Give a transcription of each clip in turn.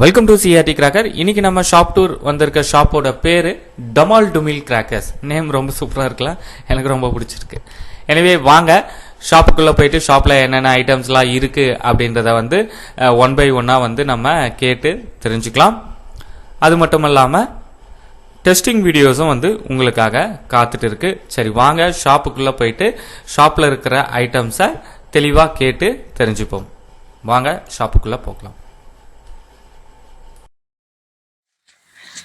Welcome to CRT cracker இன்னைக்கு நம்ம shop tour வந்திருக்க ஷாப்போட பேரு டமால் டுமில் கிராக்கர்ஸ் நேம் ரொம்ப சூப்பராக இருக்கலாம். எனக்கு ரொம்ப பிடிச்சிருக்கு. எனவே வாங்க ஷாப்புக்குள்ளே போயிட்டு ஷாப்பில் என்னென்ன ஐட்டம்ஸ்லாம் இருக்குது அப்படின்றத வந்து ஒன் பை ஒன்னாக வந்து நம்ம கேட்டு தெரிஞ்சுக்கலாம். அது மட்டும் இல்லாமல் டெஸ்டிங் வீடியோஸும் வந்து உங்களுக்காக காத்துட்டு இருக்கு. சரி வாங்க ஷாப்புக்குள்ளே போயிட்டு ஷாப்பில் இருக்கிற ஐட்டம்ஸை தெளிவாக கேட்டு தெரிஞ்சுப்போம். வாங்க ஷாப்புக்குள்ளே போகலாம்.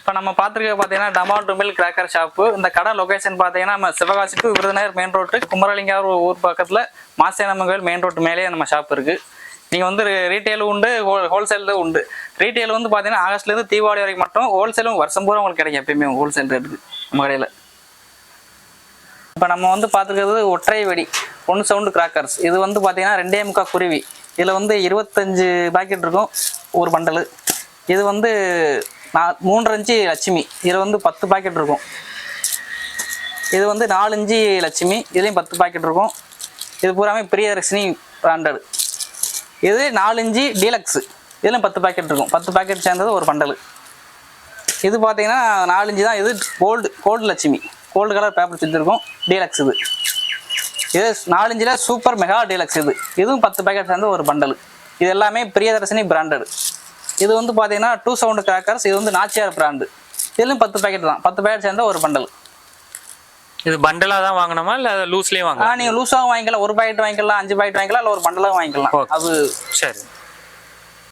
இப்போ நம்ம பார்த்துருக்க பார்த்தீங்கன்னா டமால் டுமில் கிராக்கர் ஷாப்பு இந்த கடை லொக்கேஷன் பார்த்தீங்கன்னா நம்ம Sivakasi to Virudhunagar main road குமரலிங்கார் ஊர் பக்கத்தில் மாசியானம்மன் கோயில் மெயின் ரோட்டு மேலேயே நம்ம ஷாப் இருக்குது நீங்கள் வந்து ரீட்டெயிலும் உண்டு ஹோல்சேலும் உண்டு. ரீட்டெயில் வந்து பார்த்தீங்கன்னா ஆகஸ்ட்லேருந்து தீபாவளி வரைக்கும் மட்டும் ஹோல்சேலும் வருஷம் பூரா உங்களுக்கு கிடைக்கும் எப்பயுமே ஹோல்சேல் ரேட்டுக்கு நம்ம கடையில். இப்போ நம்ம வந்து பார்த்துருக்கிறது ஒற்றை வெடி ஒன் சவுண்டு கிராக்கர்ஸ் இது வந்து பார்த்தீங்கன்னா ரெண்டே முக்கா குருவி. இதில் வந்து இருபத்தஞ்சு பாக்கெட் இருக்கும் ஒரு பண்டலு இது வந்து நான் மூன்றரை இன்ச்சு லட்சுமி. இதில் வந்து பத்து பாக்கெட் இருக்கும். இது வந்து நாலு இன்ச்சு லட்சுமி. இதுலேயும் பத்து பாக்கெட் இருக்கும். இது பூராமே பிரியதர்ஷினி பிராண்டடு இது நாலு இன்ச்சு டீலக்ஸு இதுலையும் பத்து பாக்கெட் இருக்கும். பத்து பாக்கெட் சேர்ந்தது ஒரு பண்டல். இது பார்த்தீங்கன்னா நாலஞ்சு தான். இது gold gold Lakshmi. Gold colour paper செஞ்சுருக்கும் deluxe இது. இது நாலஞ்சில் சூப்பர் மெகா டீலக்ஸ் இது. இதுவும் பத்து பேக்கெட் சேர்ந்து ஒரு பண்டல். இது எல்லாமே பிரியதர்ஷினி பிராண்டடு இது வந்து பார்த்தீங்கன்னா டூ சவுண்டு கிராக்கர்ஸ் இது வந்து நாச்சியார் பிராண்டு இதுலையும் பத்து பேக்கெட் தான். பத்து பேக்கெட் சேர்ந்த ஒரு பண்டல் இது பண்டலா தான் வாங்கணுமா? இல்ல லூஸ்லயே வாங்கலாம் நீங்கள் லூஸாகவும் வாங்கிக்கலாம். ஒரு பாக்கெட் வாங்கிக்கலாம் அஞ்சு பாக்கெட் வாங்கிக்கலாம் இல்லை ஒரு பண்டலாகவும் வாங்கிக்கலாம். அது சரி.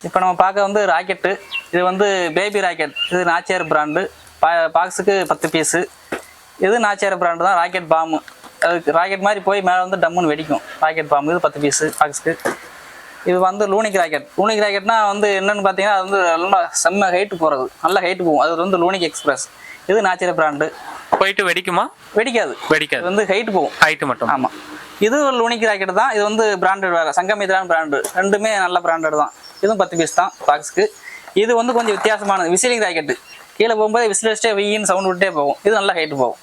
இப்போ நம்ம பார்க்க வந்து ராக்கெட்டு இது வந்து பேபி ராக்கெட் இது நாச்சியார் பிராண்டு பா பாக்ஸுக்கு பத்து பீஸு இது நாச்சியார் பிராண்டு தான். ராக்கெட் பாம்பு அதுக்கு ராக்கெட் மாதிரி போய் மேலே வந்து டம்முன்னு வெடிக்கும். ராக்கெட் பாம்பு இது பத்து பீஸு பாக்ஸுக்கு இது வந்து லூனிக் ராக்கெட் லூனிக் ராக்கெட்னா வந்து என்னன்னு பார்த்தீங்கன்னா அது வந்து நல்லா செம்ம ஹைட்டு போகிறது நல்ல ஹைட்டு போகும். அது வந்து லூனிக் எக்ஸ்பிரஸ் இது நாச்சியார் பிராண்டு போயிட்டு வெடிக்குமா? வெடிக்காது. வெடிக்காது. வந்து ஹைட்டு போகும். ஹைட் மட்டும். ஆமாம் இது ஒரு லூனிக் ராக்கெட் தான். இது வந்து பிராண்டட் வேறு. சங்கமித்ரான் பிராண்டு ரெண்டுமே நல்ல பிராண்டட் தான். இதுவும் பத்து பீஸ் தான் பாக்ஸுக்கு இது வந்து கொஞ்சம் வித்தியாசமானது. விசிலிங் ராக்கெட்டு கீழே போகும்போது விசில் வச்சுட்டே வெயின்னு சவுண்ட் விட்டே போகும். இது நல்லா ஹைட்டு போகும்.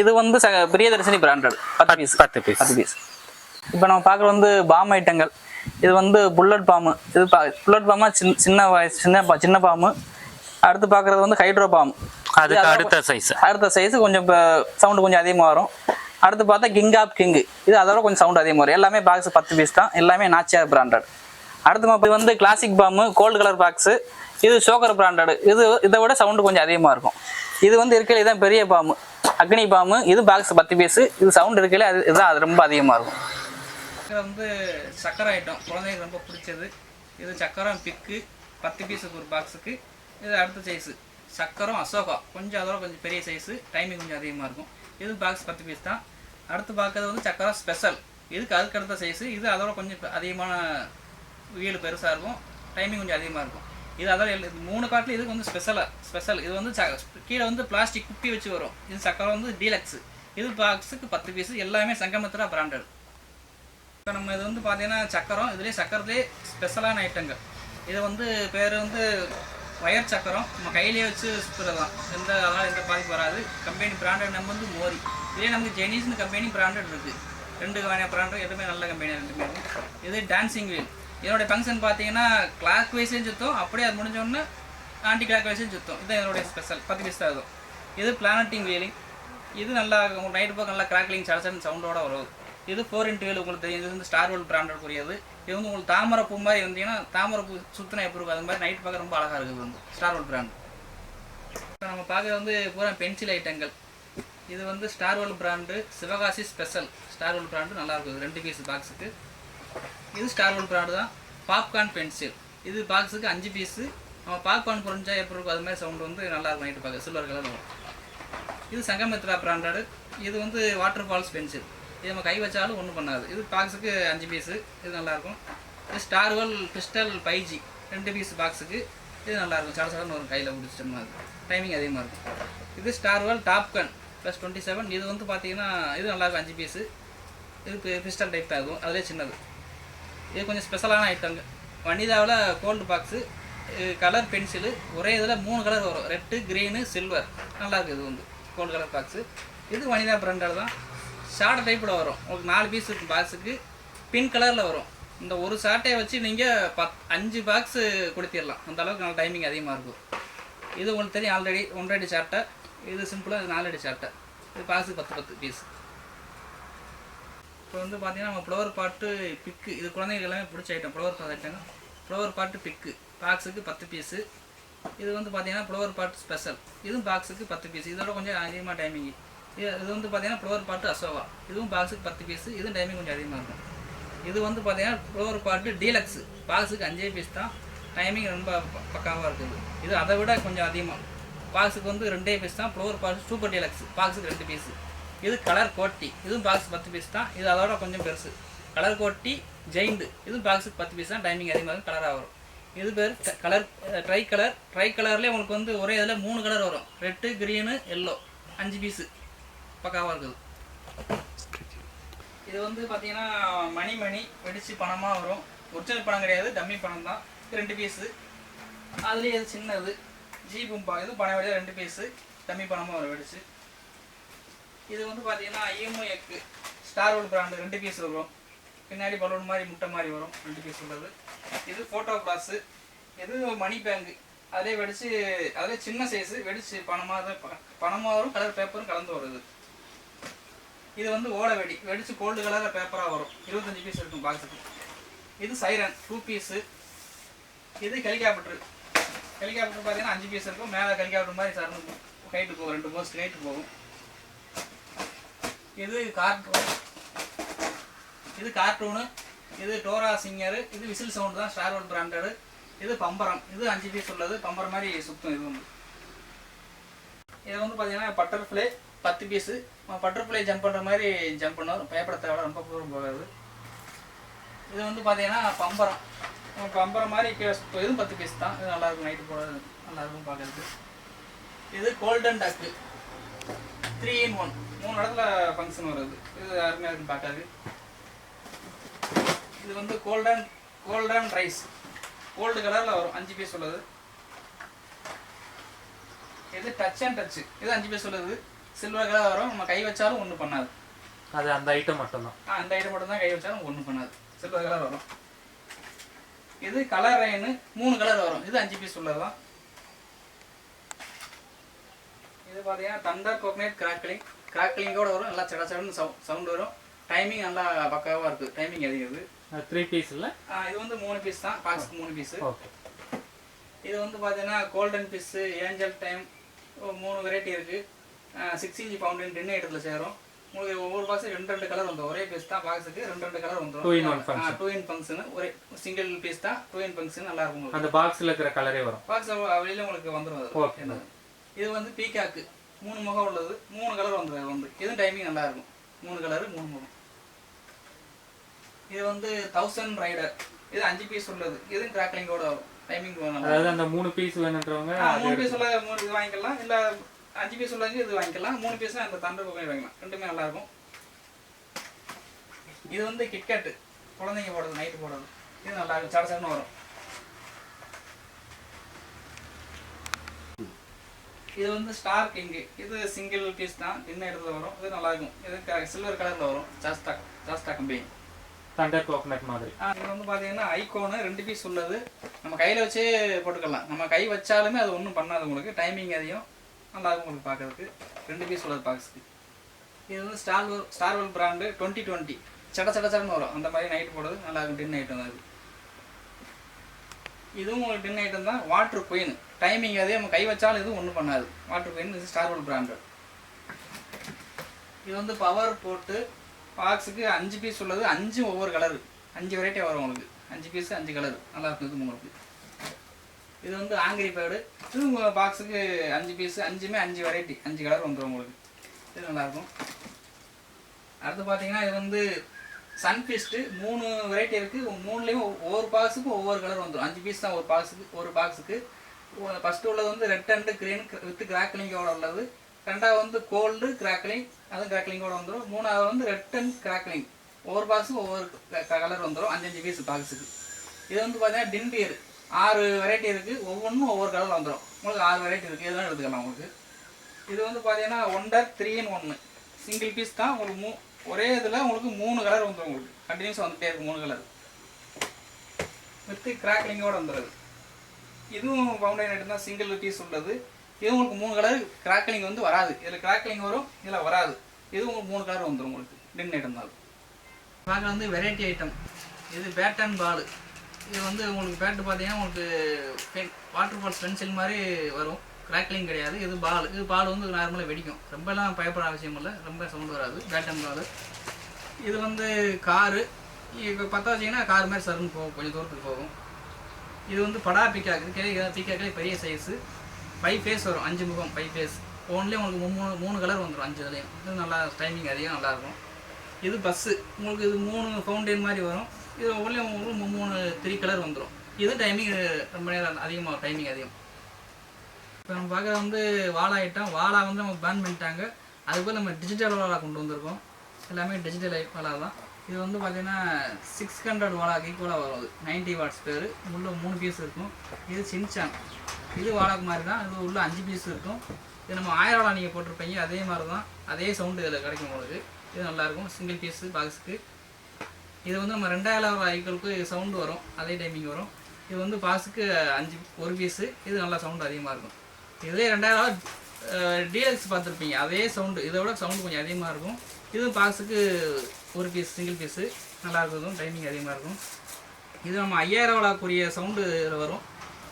இது வந்து ச பிரியதர்ஷினி பிராண்டட் பத்து பீஸ் பத்து பீஸ் பத்து பீஸ் இப்போ நம்ம பார்க்குறது வந்து பாம் ஐட்டங்கள். இது வந்து புல்லட் பாம்பு. இது பா புல்லட் பாம்பா சின்ன சின்ன வயசு- சின்ன பா- சின்ன பாம்பு. அடுத்து பார்க்குறது வந்து ஹைட்ரோ பாம்பு. அதுக்கு அடுத்த சைஸ் அடுத்த சைஸ் கொஞ்சம் சவுண்டு கொஞ்சம் அதிகமாக வரும். அடுத்து பார்த்தா கிங் ஆப் கிங் இது அதோட கொஞ்சம் சவுண்ட் அதிகமாக வரும். எல்லாமே பாக்ஸ் பத்து பீஸ் தான். எல்லாமே நாச்சியார் பிராண்டட் அடுத்து இது வந்து கிளாசிக் பாம்பு கோல்டு கலர் பாக்ஸு இது ஷோக்கர் பிராண்டட் இது இதை விட சவுண்டு கொஞ்சம் அதிகமாக இருக்கும். இது வந்து இருக்கையில தான் பெரிய பாம்பு. அக்னி பாம்பு. இது பாக்ஸ் பத்து பீஸு இது சவுண்ட் இருக்கையில அது இதுதான் அது ரொம்ப அதிகமாக இருக்கும். இது வந்து சக்கரை ஐட்டம். குழந்தைங்களுக்கு ரொம்ப பிடிச்சது. இது சக்கரம் பிக்கு பத்து பீஸுக்கு ஒரு பாக்ஸுக்கு இது அடுத்த சைஸு சக்கரம் அசோகா. கொஞ்சம் அதோட கொஞ்சம் பெரிய சைஸு டைமிங் கொஞ்சம் அதிகமாக இருக்கும். இது பாக்ஸ் பத்து பீஸ் தான். அடுத்து பார்க்கறது வந்து சக்கரம் ஸ்பெஷல் இதுக்கு அதுக்கு அடுத்த சைஸு இது அதோட கொஞ்சம் அதிகமான வீடு பெருசாக இருக்கும். டைமிங் கொஞ்சம் அதிகமாக இருக்கும். இது அதோட எல்~ மூணு காட்டில் இதுக்கு வந்து ஸ்பெஷலாக ஸ்பெஷல் இது வந்து ச கீழே வந்து பிளாஸ்டிக் குப்பி வச்சு வரும். இது சக்கரம் வந்து டீலக்ஸு இது பாக்ஸுக்கு பத்து பீஸு எல்லாமே சங்கமத்தில் பிராண்டட் இப்போ நம்ம இது வந்து பார்த்தீங்கன்னா சக்கரம் இதுலேயே சக்கரத்துலேயே ஸ்பெஷலான ஐட்டங்கள் இது வந்து பேர் வந்து ஒயர் சக்கரம். நம்ம கையிலேயே வச்சு சுற்றுறது தான் எந்த அதனால் எந்த பாதிப்பு வராது. கம்பெனி பிராண்டட் நம்ம வந்து மோரி. இதே நமக்கு ஜெனிஸ்னு கம்பெனி பிராண்டட் இருக்குது ரெண்டு வகையான பிராண்டும் எதுவுமே நல்ல கம்பெனி ரெண்டுமே. இது டான்சிங் வீல் இதனுடைய ஃபங்க்ஷன் பார்த்தீங்கன்னா கிளாக் வைஸையும் சுத்தம். அப்படியே அது முடிஞ்சோடனே ஆன்டி கிளாக் வைஸையும் சுத்தம். இதுதான் இதனுடைய ஸ்பெஷல் பத்து பீஸ் தான் இது பிளானட்டிங் வீலிங் இது நல்லா நைட்டு போக நல்லா கிராக்லிங் சடசன் சவுண்டோட வரும். இது ஃபோர் இன்ட்டு வேல் உங்களுக்கு தெரியும். இது வந்து ஸ்டார் வேல் பிராண்டட் கூடியது இது வந்து உங்களுக்கு தாமரை பூ மாதிரி இருந்தீங்கன்னா தாமரை பூ சுத்தினா எப்படி இருக்கும்? அது மாதிரி நைட் பார்க்க ரொம்ப அழகாக இருக்குது வந்து ஸ்டார் வேல் பிராண்ட் இப்போ நம்ம பார்க்குறது வந்து பூரா பென்சில் ஐட்டங்கள் இது வந்து star Vel brand Sivakasi special star Vel brand நல்லாயிருக்கும் ரெண்டு பீஸ் பாக்ஸுக்கு இது ஸ்டார் வேல் பிராண்டு தான். பாப்கார்ன் பென்சில் இது பாக்ஸுக்கு அஞ்சு பீஸு நம்ம பாப்கார்ன் புரிஞ்சா எப்படி இருக்கும்? அது மாதிரி சவுண்டு வந்து நல்லா இருக்கும் நைட்டு பார்க்க. சில்வர் கலர் வரும். இது சங்கமித்ரா பிராண்டடு இது வந்து வாட்டர் ஃபால்ஸ் பென்சில் இது நம்ம கை வச்சாலும் ஒன்றும் பண்ணாது. இது பாக்ஸுக்கு அஞ்சு பீஸு இது நல்லாயிருக்கும். இது ஸ்டார்வெல் கிறிஸ்டல் பைஜி ரெண்டு பீஸ் பாக்ஸுக்கு இது நல்லாயிருக்கும். சட சடன்னு வரும் கையில் பிடிச்சிட்டோம்னா அது. டைமிங் அதிகமாக இருக்கும். இது Starvel top gun plus twenty seven இது வந்து பார்த்தீங்கன்னா இது நல்லாயிருக்கும் அஞ்சு பீஸு இது பிஸ்டல் டைப் ஆகும் அதிலே சின்னது. இது கொஞ்சம் ஸ்பெஷலான ஐட்டங்க வனிதாவில் கோல்டு பாக்ஸு கலர் பென்சிலு ஒரே இதில் மூணு கலர் வரும். ரெட்டு க்ரீனு சில்வர் நல்லாயிருக்கு இது வந்து. கோல்டு கலர் பாக்ஸு இது வனிதா பிராண்டால் தான். ஷார்ட் டைப்பில் வரும். உங்களுக்கு நாலு பீஸ் இருக்கும் பாக்ஸுக்கு பிங்க் கலரில் வரும். இந்த ஒரு சாட்டையை வச்சு நீங்கள் பத் அஞ்சு பாக்ஸு கொடுத்திடலாம். அந்த அளவுக்கு நல்ல டைமிங் அதிகமாக இருக்கும். இது உங்களுக்கு தெரியும் ஆல்ரெடி ஒன்றடி சாட்டை இது சிம்பிளாக இது நாலடி சாட்டை இது பாக்ஸுக்கு பத்து பத்து பீஸ் இப்போ வந்து பார்த்தீங்கன்னா நம்ம ஃப்ளவர் பாட்டு பிக்கு இது குழந்தைங்களுக்கு எல்லாமே பிடிச்ச ஐட்டம் ஃப்ளவர் பாட் ஐட்டங்க ஃப்ளவர் பாட்டு பிக்கு பாக்ஸுக்கு பத்து பீஸு இது வந்து பார்த்தீங்கன்னா ஃப்ளவர் பாட் ஸ்பெஷல் இதுவும் பாக்ஸுக்கு பத்து பீஸ் இதோட கொஞ்சம் அதிகமாக டைமிங் இது இது வந்து பார்த்தீங்கன்னா ஃப்ளோர் பார்ட்டு அசோவா இதுவும் பாக்ஸுக்கு பத்து பீஸு இதுவும் டைமிங் கொஞ்சம் அதிகமாக இருக்கும். இது வந்து பார்த்தீங்கன்னா ஃப்ளோர் பார்ட்டு டீலக்ஸு பாக்ஸுக்கு அஞ்சே பீஸ் தான். டைமிங் ரொம்ப பக்காவாக இருக்குது. இது அதை விட கொஞ்சம் அதிகமாக பாக்ஸுக்கு வந்து ரெண்டே பீஸ் தான். ஃப்ளவர் பார்ட்டு சூப்பர் டீலக்ஸ் பாக்ஸுக்கு ரெண்டு பீஸு இது கலர் கோட்டி. இதுவும் பாக்ஸ் பத்து பீஸ் தான். இது அதோட கொஞ்சம் பெருசு. கலர் கோட்டி ஜெயிண்டு. இதுவும் பாக்ஸுக்கு பத்து பீஸ் தான். டைமிங் அதிகமாக இருக்கும். கலராக வரும். இது பேர் கலர் ட்ரை கலர் ட்ரை கலர்லேயே உங்களுக்கு வந்து ஒரே இதில் மூணு கலர் வரும். ரெட்டு க்ரீனு எல்லோ அஞ்சு பீஸு பக்காவாக இருக்குது இது வந்து பார்த்தீங்கன்னா மணி மணி வெடிச்சு பணமாக வரும். ஒரிஜினல் பணம் கிடையாது டம்மி பணம் தான். ரெண்டு பீஸு. அதுலேயே இது சின்னது. ஜீபும் பார்க்குது இது பணம் வெடியா ரெண்டு பீஸு. டம்மி பணமாக வரும் வெடிச்சு. இது வந்து பார்த்தீங்கன்னா ஐஎம்ஐ எக்கு. ஸ்டார் வுட் பிராண்டு ரெண்டு பீஸ் வரும். பின்னாடி பலூன் மாதிரி முட்டை மாதிரி வரும் ரெண்டு பீஸ் உள்ளது. இது ஃபோட்டோ கிளாஸு இது மணி பேங்கு அதிலே வெடிச்சு அதிலே சின்ன சைஸு வெடிச்சு பணமாக தான் பணமாக வரும் கலர் பேப்பரும் கலந்து வருது. இது வந்து ஓலை வெடி. வெடிச்சு கோல்டு கலரில் பேப்பராக வரும். இருபத்தஞ்சு பீஸ் இருக்கும் பாக்ஸுக்கு இது சைரன் டூ பீஸு இது ஹெலிகாப்டர் ஹெலிகாப்டர் பார்த்தீங்கன்னா அஞ்சு பீஸ் இருக்கும். மேலே ஹெலிகாப்டர் மாதிரி சரணும் ஹைட்டு போகும் ரெண்டு போஸ்ட் ஹைட்டு போகும். இது கார்ட்டூன் இது கார்ட்டூனு இது டோரா சிங்கரு. இது விசில் சவுண்ட் தான். ஸ்டார்வல் பிராண்டடு. இது பம்பரம். இது அஞ்சு பீஸ் உள்ளது. பம்பரம் மாதிரி சுத்தம் இது வந்து. இது வந்து பார்த்தீங்கன்னா பட்டர்ஃப்ளை பத்து பீஸு பட்டர்ஃப்ளை ஜம்ப் பண்ணுற மாதிரி ஜம்ப் பண்ணுவார். பயப்பட தேவை ரொம்ப தூரம் போகாது. இது வந்து பார்த்தீங்கன்னா பம்பரம். பம்பரம் மாதிரி கீழே இதுவும் பத்து பீஸ் தான். இது நல்லாயிருக்கும் நைட்டு போட நல்லாயிருக்கும் பார்க்குறதுக்கு இது கோல்டன் டக்கு த்ரீ இன் ஒன் மூணு இடத்துல ஃபங்க்ஷன் வருது. இது அருமையாக இருக்கும் பார்க்காது. இது வந்து கோல்டன் கோல்டன் ரைஸ் கோல்டு கலரில் வரும். அஞ்சு பீஸ் உள்ளது. இது டச் அண்ட் டச்சு இது அஞ்சு பீஸ் உள்ளது. சில்வர் கலர் வரும் நம்ம கை வச்சாலும் ஒன்றும் பண்ணாது. அது அந்த ஐட்டம் மட்டும்தான். அந்த ஐட்டம் மட்டும் தான் கை வச்சாலும் ஒன்றும் பண்ணாது. சில்வர் கலர் வரும். இது கலர் ரைனு மூணு கலர் வரும். இது அஞ்சு பீஸ் உள்ளது தான் இது பார்த்தீங்கன்னா தண்டர் கோகனட் கிராக்லிங் கிராக்லிங்கோட வரும். நல்லா சட சடன்னு சவுண்ட் வரும். டைமிங் நல்லா பக்காவாக இருக்குது டைமிங் அதிகம் த்ரீ பீஸ் இல்லை? இது வந்து மூணு பீஸ் தான். பாக்ஸ்க்கு மூணு பீஸு ஓகே இது வந்து பார்த்தீங்கன்னா கோல்டன் பீஸு ஏஞ்சல் டைம் மூணு வெரைட்டி இருக்குது சிக்ஸ் இன்ச் ஃபவுண்டன் டென் ஐட்டத்தில் சேரும். உங்களுக்கு ஒவ்வொரு பாக்ஸும் ரெண்டு ரெண்டு கலர் வந்துடும் ஒரே பீஸ் தான் பாக்ஸுக்கு ரெண்டு ரெண்டு கலர் வந்துடும் Two in one function. Two in function ஒரே சிங்கிள் பீஸ் தான் டூ இன் ஃபங்க்ஷன் நல்லா இருக்கும் அந்த பாக்ஸில் இருக்கிற கலரே வரும். பாக்ஸ் வெளியில் உங்களுக்கு வந்துடும். இது வந்து பீகாக்கு மூணு முகம் உள்ளது. மூணு கலர் அது வந்து. இதுவும் டைமிங் நல்லா இருக்கும். மூணு கலரு மூணு முகம். இது வந்து தௌசண்ட் ரைடர் இது அஞ்சு பீஸ் உள்ளது. இதுவும் கிராக்லிங்கோட வரும். டைமிங் அதாவது அந்த மூணு பீஸ் வேணுன்றவங்க மூணு பீஸ் உள்ள மூணு இது வாங்கிக்கலாம். இல்ல அஞ்சு பீஸ் உள்ளது இது வாங்கிக்கலாம். மூணு பீஸ் அந்த தண்டர் கோகை வாங்கிக்கலாம் ரெண்டுமே நல்லா இருக்கும் இது வந்து கிட்கட் குழந்தைங்க போடுறது நைட்டு போடுறது. இது நல்லா இருக்கும் சட சடன்னு வரும். இது வந்து ஸ்டார் கிங் இது சிங்கிள் பீஸ் தான். சின்ன இடத்துல வரும். இது நல்லா இருக்கும் இது சில்வர் கலர்ல வரும். ஜாஸ்டா ஜாஸ்டா கம்பெனி தண்டர் கோகனட் மாதிரி. இது வந்து பார்த்தீங்கன்னா ஐகோனு ரெண்டு பீஸ் உள்ளது. நம்ம கையில் வச்சே போட்டுக்கலாம். நம்ம கை வச்சாலுமே அது ஒன்றும் பண்ணாது உங்களுக்கு. டைமிங் அதிகம் நல்லாயிருக்கும் உங்களுக்கு பார்க்குறதுக்கு ரெண்டு பீஸ் உள்ளது பாக்ஸுக்கு இது வந்து star Starvel brand twenty twenty சட சட சடன்னு வரும். அந்த மாதிரி நைட் போடுறது நல்லாயிருக்கும் டின் ஐட்டம் தான் இதுவும் உங்களுக்கு டின் ஐட்டம் தான். வாட்டர் குயின் டைமிங் அதே நம்ம கை வச்சாலும் இதுவும் ஒன்றும் பண்ணாது. வாட்டர் குயின் இது ஸ்டார்வெல் பிராண்டு இது வந்து பவர் போட்டு பாக்ஸுக்கு அஞ்சு பீஸ் உள்ளது. அஞ்சு ஒவ்வொரு கலரு அஞ்சு வெரைட்டி வரும் உங்களுக்கு. அஞ்சு பீஸ் அஞ்சு கலர் நல்லா இருக்கும் உங்களுக்கு. இது வந்து ஆங்கிரி பேடு இது உங்கள் பாக்ஸுக்கு அஞ்சு பீஸு அஞ்சுமே அஞ்சு வெரைட்டி அஞ்சு கலர் வந்துடும் உங்களுக்கு. இது நல்லாயிருக்கும். அடுத்து பார்த்தீங்கன்னா இது வந்து சன்ஃபிஸ்ட்டு மூணு வெரைட்டி இருக்குது மூணுலேயும் ஒவ்வொரு பாக்ஸுக்கும் ஒவ்வொரு கலர் வந்துடும் அஞ்சு பீஸ் தான் ஒரு பாக்ஸுக்கு ஒரு பாக்ஸுக்கு ஃபஸ்ட்டு உள்ளது வந்து ரெட் அண்டு க்ரீன் வித் கிராக்லிங்கோட உள்ளது. ரெண்டாவது வந்து கோல்டு கிராக்லிங் அதுவும் கிராக்லிங்கோட வந்துடும் மூணாவது வந்து ரெட் அண்ட் கிராக்லிங் ஒவ்வொரு பாக்ஸுக்கும் ஒவ்வொரு கலர் வந்துடும் அஞ்சஞ்சு பீஸ் பாக்ஸுக்கு இது வந்து பார்த்தீங்கன்னா டின்பியர் ஆறு வெரைட்டி இருக்குது ஒவ்வொன்றும் ஒவ்வொரு கலரில் வந்துடும் உங்களுக்கு ஆறு வெரைட்டி இருக்குது இதெல்லாம் எடுத்துக்கலாம் உங்களுக்கு. இது வந்து பார்த்தீங்கன்னா ஒண்டர் த்ரீன்னு ஒன்று சிங்கிள் பீஸ் தான். உங்களுக்கு மூ ஒரே இதில் உங்களுக்கு மூணு கலர் வந்துடும் உங்களுக்கு. கண்டினியூஸாக வந்துட்டே இருக்கும் மூணு கலர் வித்து கிராக்லிங்கோட வந்துடுது இதுவும் பவுண்டரி ஐட்டம் தான் சிங்கிள் பீஸ் உள்ளது. இது உங்களுக்கு மூணு கலர் கிராக்லிங் வந்து வராது. இதில் கிராக்லிங் வரும் இதில் வராது. இது உங்களுக்கு மூணு கலர் வந்துடும் உங்களுக்கு. டின் ஐட்டம் தான் பார்க்க வந்து வெரைட்டி ஐட்டம் இது பேட் அண்ட் பால் இது வந்து உங்களுக்கு பேட்டு பார்த்தீங்கன்னா உங்களுக்கு பென் வாட்டர் ஃபால்ஸ் பென்சில் மாதிரி வரும். கிராக்லிங் கிடையாது. இது பால். இது பால் வந்து நார்மலாக வெடிக்கும். ரொம்பலாம் பயப்பட அவசியம் இல்லை. ரொம்ப சவுண்ட் வராது. பேட்டம் அண்ட் பால் இது வந்து காரு. இப்போ பார்த்தா வச்சிங்கன்னா கார் மாதிரி சருன்னு போகும். கொஞ்சம் தூரத்துக்கு போகும். இது வந்து படா பிக்காக்கு. இது கிளை பெரிய சைஸு ஃபைவ் ஃபேஸ் வரும். அஞ்சு முகம் ஃபைவ் ஃபேஸ் ஃபோன்லேயே உங்களுக்கு மூணு மூணு கலர் வந்துடும் அஞ்சு இதுலேயும் இது நல்லா டைமிங் அதிகம் நல்லாயிருக்கும் இது பஸ்ஸு உங்களுக்கு இது மூணு ஃபவுண்டைன் மாதிரி வரும். இது ஒவ்வொன்றிலும் உங்களுக்கு மூணு த்ரீ கலர் வந்துடும் இது டைமிங் ரொம்ப நேரம் அதிகமாக டைமிங் அதிகம். இப்போ நம்ம பார்க்குறது வந்து வாழா ஐட்டம் வாழா வந்து நம்ம பேன் பண்ணிட்டாங்க. அதுக்கு நம்ம டிஜிட்டல் வாழா கொண்டு வந்திருக்கோம். எல்லாமே டிஜிட்டல் வாழா தான். இது வந்து பார்த்தீங்கன்னா சிக்ஸ் ஹண்ட்ரட் வாழாக்கு ஈக்குவலாக வரும். அது நைன்ட்டி வாட்ஸ் பேர். உள்ளே மூணு பீஸ் இருக்கும். இது சின்சான். இது வாழாக்கு மாதிரி தான். இது உள்ள அஞ்சு பீஸ் இருக்கும். இது நம்ம ஆயிரம் வாழா நீங்கள் போட்டிருப்பீங்க. அதே மாதிரி தான். அதே சவுண்டு இதில் கிடைக்கும் உங்களுக்கு. இது நல்லாயிருக்கும் சிங்கிள் பீஸு பாக்ஸுக்கு இது வந்து நம்ம ரெண்டாயிரம் ஐக்களுக்கு சவுண்டு வரும். அதே டைமிங் வரும். இது வந்து பாஸுக்கு அஞ்சு ஒரு பீஸு இது நல்லா சவுண்டு அதிகமாக இருக்கும். இதே ரெண்டாயிரம் டீலக்ஸ் பார்த்துருப்பீங்க. அதே சவுண்டு இதை விட சவுண்டு கொஞ்சம் அதிகமாக இருக்கும். இதுவும் பாக்ஸுக்கு ஒரு பீஸ் சிங்கிள் பீஸு நல்லா இருக்கும் டைமிங் அதிகமாக இருக்கும். இது நம்ம ஐயாயிரம் விளாக்கூடிய சவுண்டு இதில் வரும்.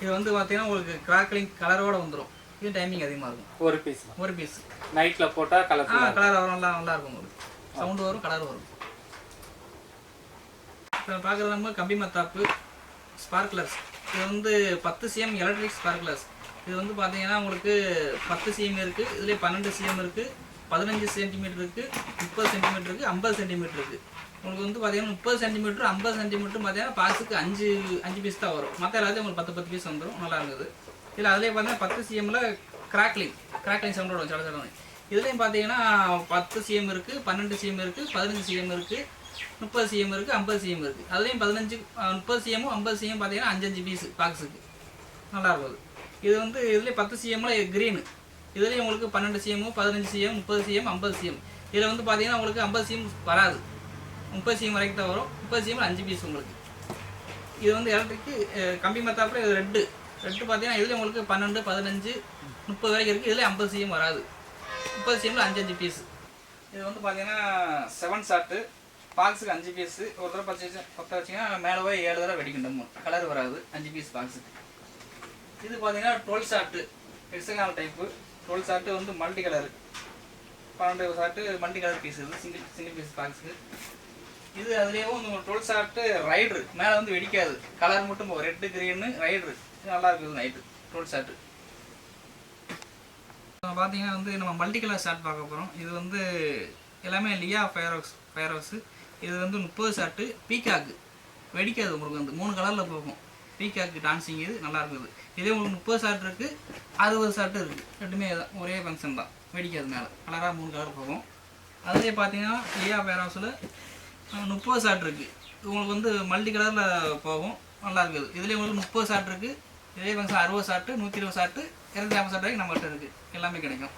இது வந்து பார்த்தீங்கன்னா உங்களுக்கு கிராக்லிங் கலரோட வந்துடும் இது டைமிங் அதிகமாக இருக்கும். ஒரு பீஸ் ஒரு பீஸ் நைட்டில் போட்டால் ஆ கலர் கலர் வரும். நல்லா நல்லா இருக்கும் உங்களுக்கு. சவுண்டு வரும் கலர் வரும். இப்போ பார்க்குறது நம்ம கம்பி மத்தாப்பு ஸ்பார்க்லர்ஸ் இது வந்து பத்து சிஎம் எலக்ட்ரிக் ஸ்பார்க்லர்ஸ் இது வந்து பார்த்தீங்கன்னா உங்களுக்கு பத்து சிஎம் இருக்குது இதிலே பன்னெண்டு சிஎம் இருக்குது பதினஞ்சு சென்டிமீட்டர் இருக்குது முப்பது சென்டிமீட்டர் இருக்குது ஐம்பது சென்டிமீட்டர் இருக்குது உங்களுக்கு வந்து பார்த்தீங்கன்னா முப்பது சென்டிமீட்டர் ஐம்பது சென்டிமீட்டர் பார்த்தீங்கன்னா பாக்ஸுக்கு அஞ்சு அஞ்சு பீஸ் தான் வரும். மற்ற எல்லாத்தையும் உங்களுக்கு பத்து பத்து பீஸ் வந்துடும் நல்லா இருக்குது இதில் அதிலே பார்த்தீங்கன்னா பத்து சிஎம்மில் கிராக்லிங் கிராக்லிங் சவுண்டோட சட சடன்னு இதுலேயும் பார்த்தீங்கன்னா பத்து சிஎம் இருக்குது பன்னெண்டு சிஎம் இருக்குது பதினஞ்சு சிஎம் இருக்குது முப்பது சிஎம் இருக்குது ஐம்பது சிஎம் இருக்குது அதுலேயும் பதினஞ்சு முப்பது சிஎம்மும் ஐம்பது சிஎம் பார்த்தீங்கன்னா அஞ்சஞ்சு பீஸ் பாக்ஸுக்கு நல்லா இருக்கும் அது. இது வந்து இதுலேயே பத்து சிஎம்ல க்ரீனு இதுலேயும் உங்களுக்கு பன்னெண்டு சிஎம் பதினஞ்சு சிஎம் முப்பது சிஎம் ஐம்பது சிஎம் இதில் வந்து பார்த்தீங்கன்னா உங்களுக்கு ஐம்பது சிஎம் வராது முப்பது சிஎம் வரைக்கும் தான் வரும் முப்பது சிஎம் அஞ்சு பீஸ் உங்களுக்கு இது வந்து எலக்ட்ரிக்கு கம்பி மத்தாப்புல இது ரெட்டு ரெட்டு பார்த்தீங்கன்னா இதுலேயும் உங்களுக்கு பன்னெண்டு பதினஞ்சு முப்பது வரைக்கும் இருக்குது இதுலேயும் ஐம்பது சிஎம் வராது முப்பது சிஎம்ல அஞ்சு அஞ்சு பீஸ் இது வந்து பார்த்தீங்கன்னா செவன் ஷாட்டு பாக்ஸுக்கு அஞ்சு பீஸு ஒரு தடவை பத்து வச்சு வச்சிங்கன்னா மேலே போய் ஏழு தடவை வெடிக்கணும் கலர் வராது அஞ்சு பீஸ் பாக்ஸுக்கு. இது பார்த்தீங்கன்னா twelve shot hexagonal type twelve shot வந்து மல்டி கலர் பன்னெண்டு ஷார்ட்டு மல்டி கலர் பீஸ் இது சிங்கிள் சிங்கிள் பீஸ் பாக்ஸுக்கு. இது அதுலேயும் டுவெல் ஷார்ட்டு ரைடரு மேலே வந்து வெடிக்காது. கலர் மட்டும் ரெட்டு க்ரீனு ரைடரு இது நல்லா இருக்குது நைட்டு டுவெல் ஷார்ட்டு பார்த்தீங்கன்னா வந்து நம்ம மல்டி கலர் ஷார்ட் பார்க்க போகிறோம் இது வந்து எல்லாமே லியா ஃபயரோக்ஸ் ஃபயரோக்ஸு இது வந்து முப்பது ஷாட்டு பீகாக்கு வெடிக்காது உங்களுக்கு வந்து. மூணு கலரில் போகும். பீகாக்கு டான்ஸிங் இது நல்லா இருக்குது. இதே உங்களுக்கு முப்பது ஷாட் இருக்குது அறுபது ஷாட்டு இருக்குது ரெண்டுமே தான் ஒரே ஃபங்க்ஷன் தான். வெடிக்காது மேலே. கலராக மூணு கலர் போகும். அதுலேயே பார்த்தீங்கன்னா லியா ஃபயரோக்ஸில் முப்பது ஷாட் இருக்குது உங்களுக்கு வந்து மல்டி கலரில் போகும். நல்லா இருக்குது. இதுலேயே உங்களுக்கு முப்பது ஷாட் இருக்குது இதே ஃபங்க்ஷன் அறுபது ஷாட்டு நூற்றி இருபது ஷாட்டு இரநூத்தி ஐம்பது ஷாட் வரைக்கும் நம்மகிட்ட இருக்குது எல்லாமே கிடைக்கும்.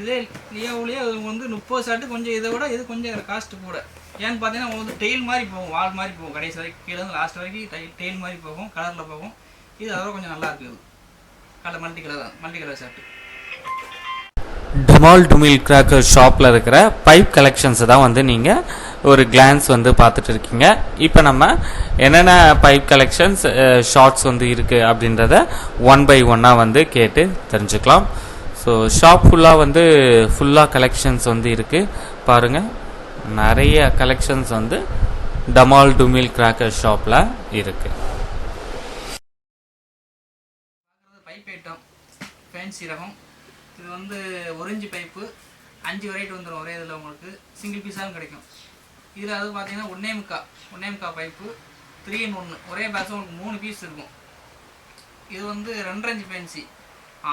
இதே லியோவிலேயே அது வந்து முப்பது ஷாட்டு கொஞ்சம் இதை விட இது கொஞ்சம் காஸ்ட் கூட. ஏன்னு பார்த்தீங்கன்னா வந்து டெயில் மாதிரி போகும் வால் மாதிரி போகும். கடைசி வரைக்கும் கீழே லாஸ்ட் வரைக்கும் டை டெயில் மாதிரி போகும் கலரில் போகும். இது அதோட கொஞ்சம் நல்லா இருக்குது. கலர் மல்டி கலர் தான் மல்டி கலர் ஷாட்டு டுமால் டுமில் கிராக்கர் ஷாப்பில் இருக்கிற பைப் கலெக்ஷன்ஸ் தான் வந்து நீங்கள் ஒரு கிளான்ஸ் வந்து பார்த்துட்டு இருக்கீங்க. இப்போ நம்ம என்னென்ன பைப் கலெக்ஷன்ஸ் ஷார்ட்ஸ் வந்து இருக்குது அப்படின்றத ஒன் பை ஒன்னாக வந்து கேட்டு தெரிஞ்சுக்கலாம். ஸோ ஷாப் ஃபுல்லாக வந்து ஃபுல்லாக கலெக்ஷன்ஸ் வந்து இருக்குது பாருங்கள் நிறைய கலெக்ஷன்ஸ் வந்து டமால் டுமில் கிராக்கர் ஷாப்பில் இருக்குது பைப் ஐட்டம் ஃபேன்சி ரகம் இது வந்து ஒரிஞ்சு பைப்பு. அஞ்சு வெரைட்டி வந்துடும் ஒரே இதில் உங்களுக்கு. சிங்கிள் பீஸாகவும் கிடைக்கும். இதில் அது பார்த்தீங்கன்னா ஒன்னே முக்கா ஒன்னே முக்கா பைப்பு. த்ரீ இன் ஒன்று ஒரே பேக்ஸ் உங்களுக்கு மூணு பீஸ் இருக்கும். இது வந்து ரெண்டரை இன்ச்சு ஃபேன்சி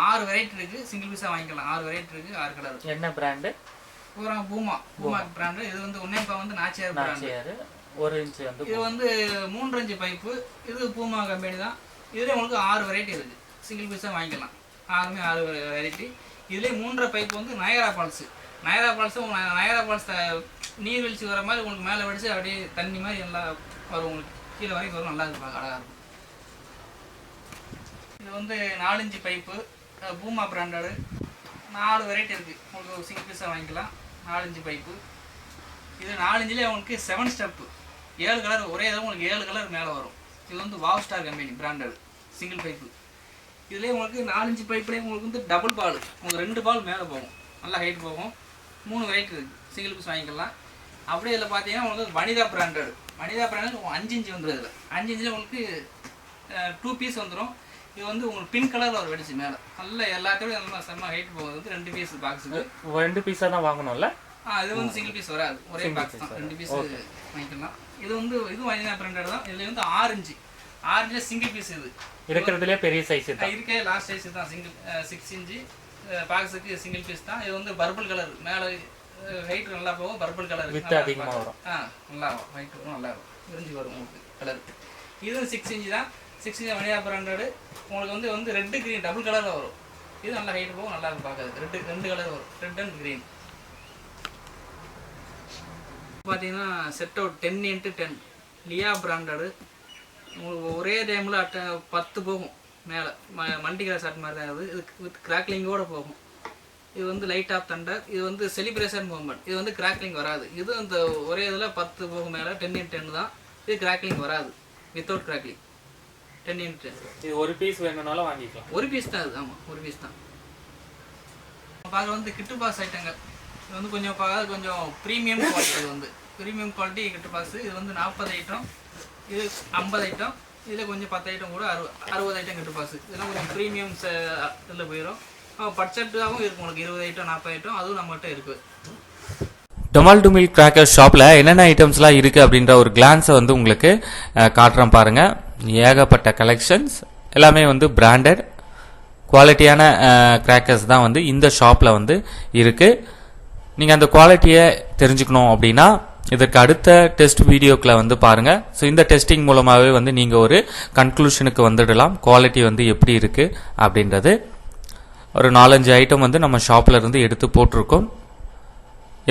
ஆறு வெரைட்டி இருக்குது சிங்கிள் பீஸாக வாங்கிக்கலாம். ஆறு வெரைட்டி இருக்குது ஆறு கலர் என்ன பிராண்டு பூரா பூமா பூமா பிராண்டு இது வந்து முக்கா வந்து நாச்சியார் பிராண்டு ஒரு இன்ச்சு வந்து இது வந்து மூன்று இன்ச்சு பைப்பு இது பூமா கம்பெனி தான். இதுலேயே உங்களுக்கு ஆறு வெரைட்டி இருக்குது சிங்கிள் பீஸாக வாங்கிக்கலாம். ஆறுமே ஆறு வெரைட்டி இதுலேயே மூன்றரை பைப்பு வந்து Niagara falls Niagara falls Niagara falls நீர்வீழ்ச்சி வர மாதிரி உங்களுக்கு மேலே வெடிச்சு அப்படியே தண்ணி மாதிரி எல்லாம் வரும் உங்களுக்கு. கீழே வரைக்கும் வரும். நல்லா இருக்கும். அழகாக இருக்கும். இது வந்து நாலஞ்சு பைப்பு பூமா பிராண்டடு நாலு வெரைட்டி இருக்குது உங்களுக்கு ஒரு சிங்கிள் பீஸாக வாங்கிக்கலாம். நாலஞ்சு பைப்பு இது நாலஞ்சுலேயே உங்களுக்கு செவன் ஸ்டெப்பு ஏழு கலர் ஒரே இதாக உங்களுக்கு ஏழு கலர் மேலே வரும். இது வந்து wow star company branded single pipe இதுலேயே உங்களுக்கு நாலஞ்சு பைப்லேயே உங்களுக்கு வந்து டபுள் பால் உங்களுக்கு ரெண்டு பால் மேலே போகும். நல்லா ஹைட் போகும். மூணு வெரைட்டி இருக்குது சிங்கிள் பீஸ் வாங்கிக்கலாம். அப்படியே இதில் பார்த்தீங்கன்னா உங்களுக்கு வனிதா பிராண்டடு வனிதா பிராண்டட் அஞ்சு இன்ச்சு வந்துடும் இதில். அஞ்சு இன்ச்சில் உங்களுக்கு டூ பீஸ் வந்துடும் இது வந்து உங்களுக்கு பிங்க் கலரில் ஒரு வெடிச்சு மேலே. நல்ல எல்லாத்தையும் நல்லா செம்ம ஹைட் போகுது. வந்து ரெண்டு பீஸ் பாக்ஸுக்கு ரெண்டு பீஸா தான் வாங்கணும்ல? ஆ இது வந்து சிங்கிள் பீஸ் வராது. ஒரே பாக்ஸ் தான். ரெண்டு பீஸ் வாங்கிக்கலாம். இது வந்து இது வனிதா பிராண்டட் தான். இதில் வந்து ஆரஞ்சு ஆரஞ்சில் சிங்கிள் பீஸ் இது. இருக்கிறதுலே பெரிய சைஸ் தான். இருக்கே லாஸ்ட் சைஸ் தான். சிங்கிள் சிக்ஸ் இன்ச்சு பாக்ஸுக்கு சிங்கிள் பீஸ் தான். இது வந்து பர்பிள் கலர் மேலே ஹைட் நல்லா போகும். பர்பிள் கலர் வித்து அதிகமா வரும். ஆ நல்லா வரும். ஹைட் வரும் நல்லா வரும் விரிஞ்சு வரும் உங்களுக்கு கலர் இதுவும் சிக்ஸ் இன்ச்சு தான். சிக்ஸ்டி இன்ச் வனியா பிராண்டடு உங்களுக்கு வந்து வந்து ரெட்டு க்ரீன் டபுள் கலரில் வரும். இது நல்லா ஹைட் போகும் நல்லா இருக்கும் பார்க்காது ரெட்டு ரெண்டு கலர் வரும். ரெட் அண்ட் க்ரீன் பார்த்தீங்கன்னா set out ten into ten Liya branded உங்களுக்கு ஒரே டைமில் அட்ட பத்து போகும் மேலே. ம மல்டி ஷாட் மாதிரி தான் இது. இது வித் கிராக்லிங்கோட போகும். இது வந்து லைட் ஆஃப் தண்டர் இது வந்து செலிப்ரேஷன் மூவ்மெண்ட் இது வந்து கிராக்லிங் வராது. இது அந்த ஒரே இதில் பத்து போகும் மேலே. டென் இன்ட் டென் தான். இது கிராக்லிங் வராது. Without crackling ten into ten இது ஒரு பீஸ் வேணும்னாலும் வாங்கிக்கலாம். ஒரு பீஸ் தான் அது ஆமாம் ஒரு பீஸ் தான். பார்க்க வந்து கிட்டு பாஸ் ஐட்டங்கள். இது வந்து கொஞ்சம் பார்க்க கொஞ்சம் ப்ரீமியம் குவாலிட்டி இது வந்து. ப்ரீமியம் குவாலிட்டி கிட்டு பாஸ். இது வந்து நாற்பது ஐட்டம். இது ஐம்பது ஐட்டம். இதில் கொஞ்சம் பத்து ஐட்டம் கூட அறுபது அறுபது ஐட்டம் கிட்டு பாஸ். இதெல்லாம் கொஞ்சம் ப்ரீமியம் இதில் போயிடும் பட்ஜெட்டாகவும் இருக்கும் உங்களுக்கு. இருபது ஐட்டம் நாற்பது ஐட்டம். அதுவும் நம்மகிட்ட இருக்குது டொமால் டுமில் கிராக்கர் ஷாப்பில் என்னென்ன ஐட்டம்ஸ்லாம் இருக்குது அப்படின்ற ஒரு கிளான்ஸை வந்து உங்களுக்கு காட்டுறேன் பாருங்கள் ஏகப்பட்ட கலெக்ஷன்ஸ் எல்லாமே வந்து பிராண்டட் குவாலிட்டியான கிராக்கர்ஸ் தான் வந்து இந்த ஷாப்பில் வந்து இருக்குது நீங்கள் அந்த குவாலிட்டியை தெரிஞ்சுக்கணும் அப்படின்னா இதற்கு அடுத்த டெஸ்ட் வீடியோக்களை வந்து பாருங்கள் ஸோ இந்த டெஸ்டிங் மூலமாகவே வந்து நீங்கள் ஒரு கன்க்ளூஷனுக்கு வந்துடலாம். குவாலிட்டி வந்து எப்படி இருக்குது அப்படின்றது. ஒரு நாலஞ்சு ஐட்டம் வந்து நம்ம ஷாப்பில் இருந்து எடுத்து போட்டிருக்கோம்.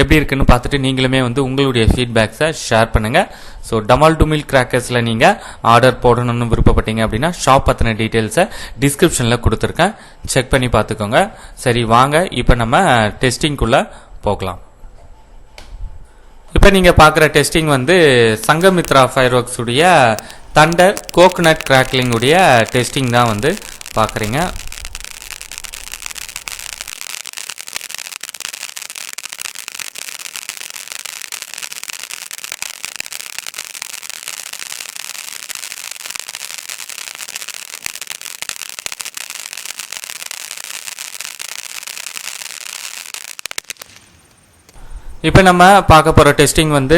எப்படி இருக்குன்னு பார்த்துட்டு நீங்களுமே வந்து உங்களுடைய ஃபீட்பேக்ஸை ஷேர் பண்ணுங்கள் ஸோ டமால் டு மில்க் கிராக்கர்ஸில் நீங்கள் ஆர்டர் போடணும்னு விருப்பப்பட்டீங்க அப்படின்னா ஷாப் பற்றின டீட்டெயில்ஸை டிஸ்கிரிப்ஷனில் கொடுத்துருக்கேன். செக் பண்ணி பார்த்துக்கோங்க. சரி வாங்க. இப்போ நம்ம டெஸ்டிங்குள்ளே போகலாம். இப்போ நீங்கள் பார்க்குற டெஸ்டிங் வந்து சங்கமித்ரா ஃபயர் ஒர்க்ஸுடைய தண்டர் கோகோனட் கிராக்லிங்குடைய டெஸ்டிங் தான் வந்து பார்க்குறீங்க. இப்போ நம்ம பார்க்க போகிற டெஸ்டிங் வந்து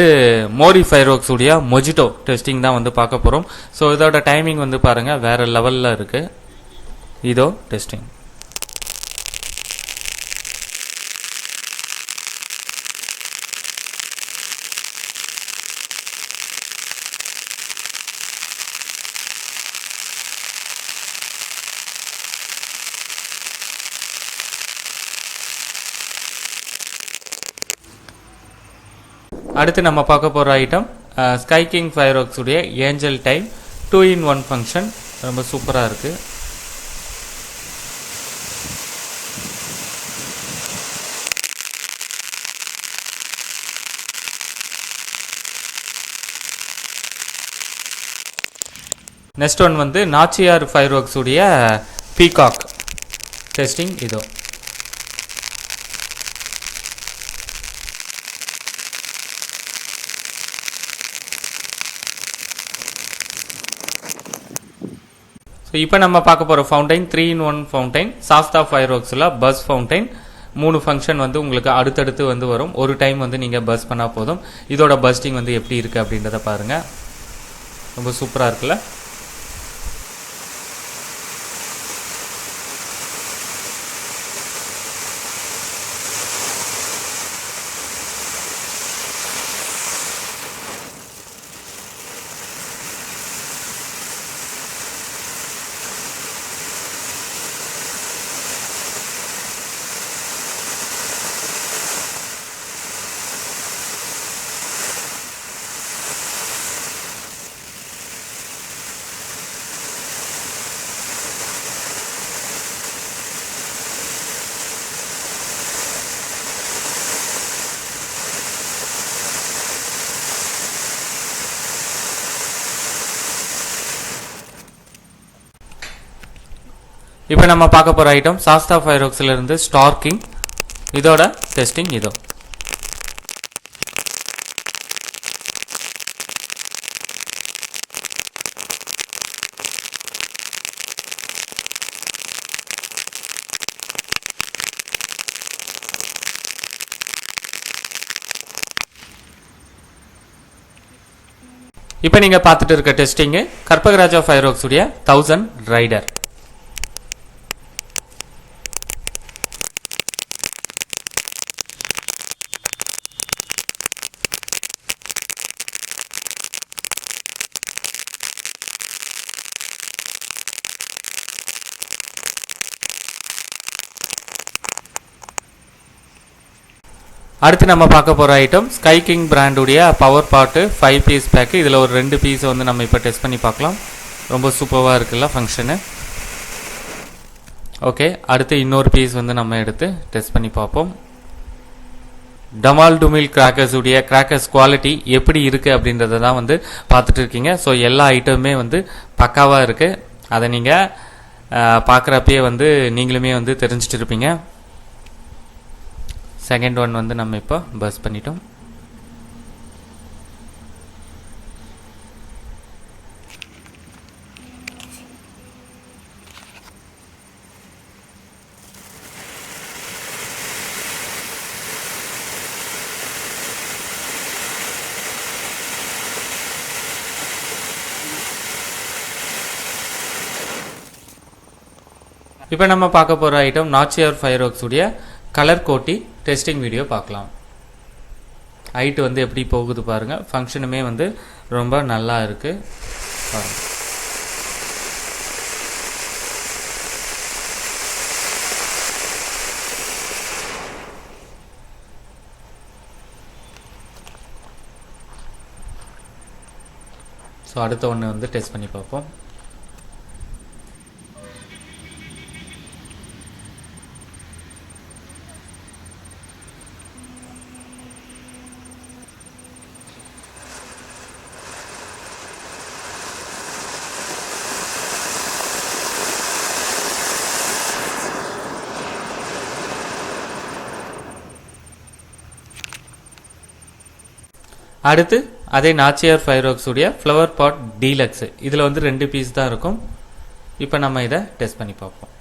மோடி ஃபயர் உடைய மொஜிட்டோ டெஸ்டிங் தான் வந்து பார்க்க போகிறோம் ஸோ இதோட டைமிங் வந்து பாருங்கள் வேறு லெவலில் இருக்குது இதோ டெஸ்டிங் அடுத்து நம்ம பார்க்க போகிற item sky king fire angel time two in one function ரொம்ப சூப்பராக இருக்குது நெக்ஸ்ட் ஒன் வந்து நாச்சியார் ஃபயர் ஒர்க்ஸுடைய பீகாக் டெஸ்டிங் இதோ. ஸோ இப்போ நம்ம பார்க்க போகிற fountain three in one fountain சாஃப்டா ஃபயர் ஒர்க்ஸில் பஸ் ஃபவுண்டைன் மூணு ஃபங்க்ஷன் வந்து உங்களுக்கு அடுத்தடுத்து வந்து வரும். ஒரு டைம் வந்து நீங்கள் பஸ் பண்ணால் போதும். இதோட பஸ்டிங் வந்து எப்படி இருக்குது அப்படின்றத பாருங்கள் ரொம்ப சூப்பராக இருக்குல்ல? இப்போ நம்ம பார்க்க போகிற ஐட்டம் சாஸ்தா ஃபைரோக்ஸில் இருந்து ஸ்டார்கிங் இதோட டெஸ்டிங் இதோ. இப்போ நீங்கள் பார்த்துட்டு இருக்க டெஸ்டிங்கு கற்பகராஜா ஃபைரோக்ஸ் உடைய தௌசண்ட் ரைடர் அடுத்து நம்ம பார்க்க போகிற item sky king பிராண்டுடைய power pot five piece pack இதில் ஒரு ரெண்டு பீஸை வந்து நம்ம இப்போ டெஸ்ட் பண்ணி பார்க்கலாம். ரொம்ப சூப்பராக இருக்குல்ல ஃபங்க்ஷனு ஓகே அடுத்து இன்னொரு பீஸ் வந்து நம்ம எடுத்து டெஸ்ட் பண்ணி பார்ப்போம். டமால் டுமில் கிராக்கர்ஸுடைய கிராக்கர்ஸ் குவாலிட்டி எப்படி இருக்குது அப்படின்றத தான் வந்து பார்த்துட்டு இருக்கீங்க. ஸோ எல்லா ஐட்டமுமே வந்து பக்காவாக இருக்குது அதை நீங்கள் பார்க்குறப்பயே வந்து நீங்களுமே வந்து தெரிஞ்சிட்டு இருப்பீங்க. செகண்ட் ஒன் வந்து நம்ம இப்போ பஸ் பண்ணிட்டோம். இப்போ நம்ம பார்க்க போகிற ஐட்டம் நாச்சியார் ஃபயர்ஒர்க்ஸ் உடைய கலர் கோட்டி டெஸ்டிங் வீடியோ பார்க்கலாம். ஹைட்டு வந்து எப்படி போகுது பாருங்கள் ஃபங்க்ஷனுமே வந்து ரொம்ப நல்லா இருக்குது பாருங்கள் ஸோ அடுத்த ஒன்று வந்து டெஸ்ட் பண்ணி பார்ப்போம். அடுத்து அதே நாச்சியார் ஃபைரோக்ஸுடைய ஃப்ளவர் பாட் டீலக்ஸு இதில் வந்து ரெண்டு பீஸ் தான் இருக்கும். இப்போ நம்ம இதை டெஸ்ட் பண்ணி பார்ப்போம்.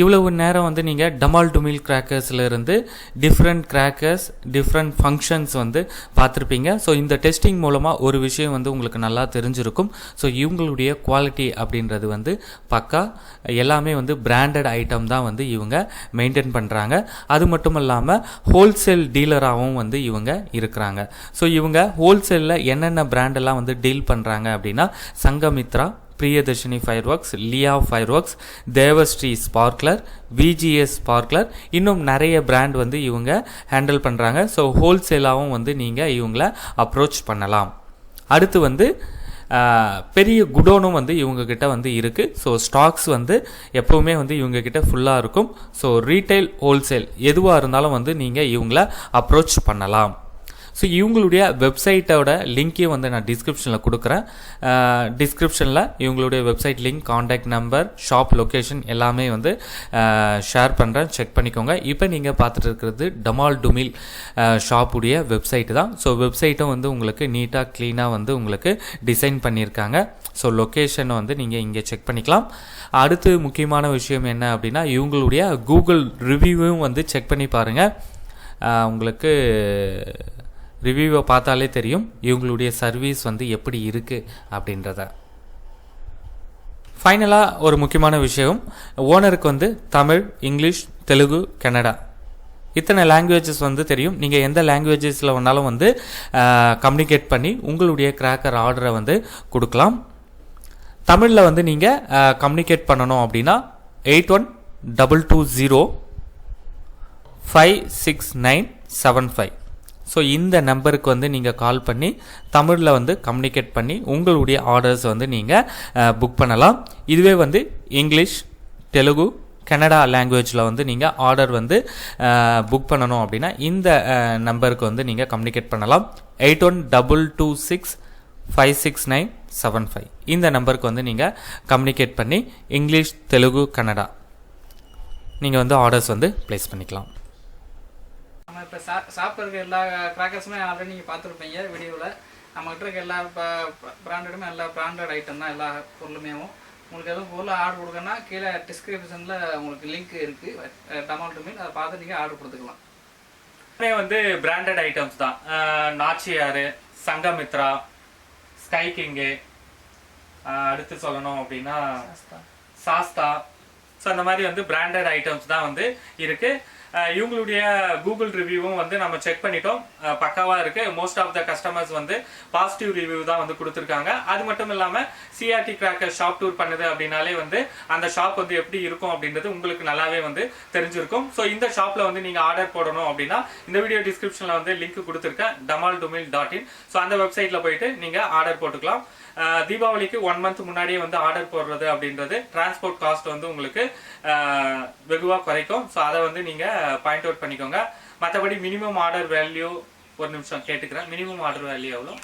இவ்வளவு நேரம் வந்து நீங்கள் டமால் டுமில் கிராக்கர்ஸில் இருந்து டிஃப்ரெண்ட் கிராக்கர்ஸ் டிஃப்ரெண்ட் ஃபங்க்ஷன்ஸ் வந்து பார்த்துருப்பீங்க. ஸோ இந்த டெஸ்டிங் மூலமாக ஒரு விஷயம் வந்து உங்களுக்கு நல்லா தெரிஞ்சிருக்கும். ஸோ இவங்களுடைய குவாலிட்டி அப்படின்றது வந்து பக்கா எல்லாமே வந்து பிராண்டட் ஐட்டம் தான் வந்து இவங்க மெயின்டைன் பண்ணுறாங்க அது மட்டும் இல்லாமல் ஹோல்சேல் டீலராகவும் வந்து இவங்க இருக்கிறாங்க. ஸோ இவங்க ஹோல்சேலில் என்னென்ன பிராண்டெல்லாம் வந்து டீல் பண்ணுறாங்க அப்படின்னா Sangamithra Priyadarshini fireworks Liya fireworks Devasri sparkler VGS sparkler இன்னும் நிறைய பிராண்ட் வந்து இவங்க ஹேண்டில் பண்ணுறாங்க ஸோ ஹோல்சேலாகவும் வந்து நீங்கள் இவங்கள அப்ரோச் பண்ணலாம். அடுத்து வந்து பெரிய குடோனும் வந்து இவங்கக்கிட்ட வந்து இருக்குது ஸோ ஸ்டாக்ஸ் வந்து எப்போவுமே வந்து இவங்கக்கிட்ட ஃபுல்லாக இருக்கும். ஸோ ரீட்டைல் ஹோல்சேல் எதுவாக இருந்தாலும் வந்து நீங்கள் இவங்கள அப்ரோச் பண்ணலாம். ஸோ இவங்களுடைய வெப்சைட்டோட லிங்க்கையும் வந்து நான் டிஸ்கிரிப்ஷனில் கொடுக்குறேன். டிஸ்கிரிப்ஷனில் இவங்களுடைய website link contact number shop location எல்லாமே வந்து ஷேர் பண்ணுறேன் செக் பண்ணிக்கோங்க. இப்போ நீங்கள் பார்த்துட்டு இருக்கிறது டமால் டுமில் ஷாப்புடைய வெப்சைட் தான். ஸோ வெப்சைட்டும் வந்து உங்களுக்கு நீட்டாக க்ளீனாக வந்து உங்களுக்கு டிசைன் பண்ணியிருக்காங்க. ஸோ லொக்கேஷனை வந்து நீங்கள் இங்கே செக் பண்ணிக்கலாம். அடுத்து முக்கியமான விஷயம் என்ன அப்படின்னா இவங்களுடைய கூகுள் ரிவ்யூவும் வந்து செக் பண்ணி பாருங்கள் உங்களுக்கு ரிவ்யூவை பார்த்தாலே தெரியும் இவங்களுடைய சர்வீஸ் வந்து எப்படி இருக்குது அப்படின்றத. ஃபைனலாக ஒரு முக்கியமான விஷயம் ஓனருக்கு வந்து தமிழ் இங்கிலீஷ் தெலுங்கு கன்னடா. இத்தனை லாங்குவேஜஸ் வந்து தெரியும். நீங்கள் எந்த லாங்குவேஜஸில் வேணாலும் வந்து கம்யூனிகேட் பண்ணி உங்களுடைய கிராக்கர் ஆர்டரை வந்து கொடுக்கலாம். தமிழில் வந்து நீங்கள் கம்யூனிகேட் பண்ணணும் அப்படின்னா eight one double two zero five six nine seven five so இந்த நம்பருக்கு வந்து நீங்கள் கால் பண்ணி தமிழில் வந்து கம்யூனிகேட் பண்ணி உங்களுடைய ஆர்டர்ஸ் வந்து நீங்கள் புக் பண்ணலாம். இதுவே வந்து இங்கிலீஷ் தெலுங்கு கனடா லாங்குவேஜில் வந்து நீங்கள் ஆர்டர் வந்து புக் பண்ணணும் அப்படின்னா இந்த நம்பருக்கு வந்து நீங்கள் கம்யூனிகேட் பண்ணலாம். Eight one double two six five six nine seven five இந்த நம்பருக்கு வந்து நீங்கள் கம்யூனிகேட் பண்ணி இங்கிலீஷ் தெலுங்கு கன்னடா நீங்கள் வந்து ஆர்டர்ஸ் வந்து ப்ளேஸ் பண்ணிக்கலாம். நம்ம இப்போ சா சாப்பிட்றதுக்கு எல்லா கிராக்கர்ஸுமே ஆல்ரெடி நீங்கள் பார்த்துருப்பீங்க வீடியோவில் நம்மகிட்ட இருக்க எல்லா பிராண்டடுமே எல்லா பிராண்டட் ஐட்டம் தான் எல்லா பொருளுமேவும். உங்களுக்கு எதுவும் பொருள் ஆர்டர் கொடுக்கணும்னா கீழே டிஸ்கிரிப்ஷனில் உங்களுக்கு லிங்க் இருக்குது டமால் மீன் அதை பார்த்து நீங்கள் ஆர்டர் கொடுத்துக்கலாம். எல்லாமே வந்து பிராண்டட் ஐட்டம்ஸ் தான். நாச்சியாரு சங்கமித்ரா ஸ்கை கிங்கு அடுத்து சொல்லணும் அப்படின்னா சாஸ்தா. ஸோ அந்த மாதிரி வந்து பிராண்டட் ஐட்டம்ஸ் தான் வந்து இருக்கு. அஹ், இவங்களுடைய கூகுள் ரிவ்யூவும் வந்து நம்ம செக் பண்ணிட்டோம். பக்காவாக இருக்குது இருக்கு. மோஸ்ட் ஆஃப் த கஸ்டமர்ஸ் வந்து பாசிட்டிவ் ரிவ்யூ தான் வந்து கொடுத்துருக்காங்க. அது மட்டும் இல்லாமல் சிஆர்டி கிராக்கர் ஷாப் டூர் பண்ணுது அப்படின்னாலே வந்து அந்த ஷாப் வந்து எப்படி இருக்கும் அப்படின்றது உங்களுக்கு நல்லாவே வந்து தெரிஞ்சிருக்கும். ஸோ இந்த ஷாப்பில் வந்து நீங்கள் ஆர்டர் போடணும் அப்படின்னா இந்த வீடியோ டிஸ்கிரிப்ஷனில் வந்து லிங்க் கொடுத்துருக்கேன் டமால் டுமில் டாட் இன் ஸோ அந்த வெப்சைட்டில் போயிட்டு நீங்கள் ஆர்டர் போட்டுக்கலாம். தீபாவளிக்கு ஒன் மந்த் முன்னாடியே வந்து ஆர்டர் போடுறது அப்படின்றது டிரான்ஸ்போர்ட் காஸ்ட் வந்து உங்களுக்கு வெகுவாக குறைக்கும். ஸோ அதை வந்து நீங்கள் பாயிண்ட் அவுட் பண்ணிக்கோங்க. மற்றபடி மினிமம் ஆர்டர் வேல்யூ ஒரு நிமிஷம் கேட்டுக்கிறேன். மினிமம் ஆர்டர் வேல்யூ எவ்வளோ?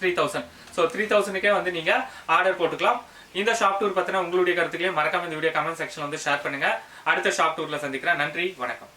த்ரீ தௌசண்ட் ஸோ த்ரீ தௌசண்ட்க்கே வந்து நீங்கள் ஆர்டர் போட்டுக்கலாம். இந்த ஷாப் டூர் பத்தின உங்களுடைய கருத்துக்களையும் மறக்காம இந்த வீடியோ கமெண்ட் செக்ஷன் வந்து ஷேர் பண்ணுங்கள் அடுத்த ஷாப் டூரில் சந்திக்கிறேன். நன்றி. வணக்கம்.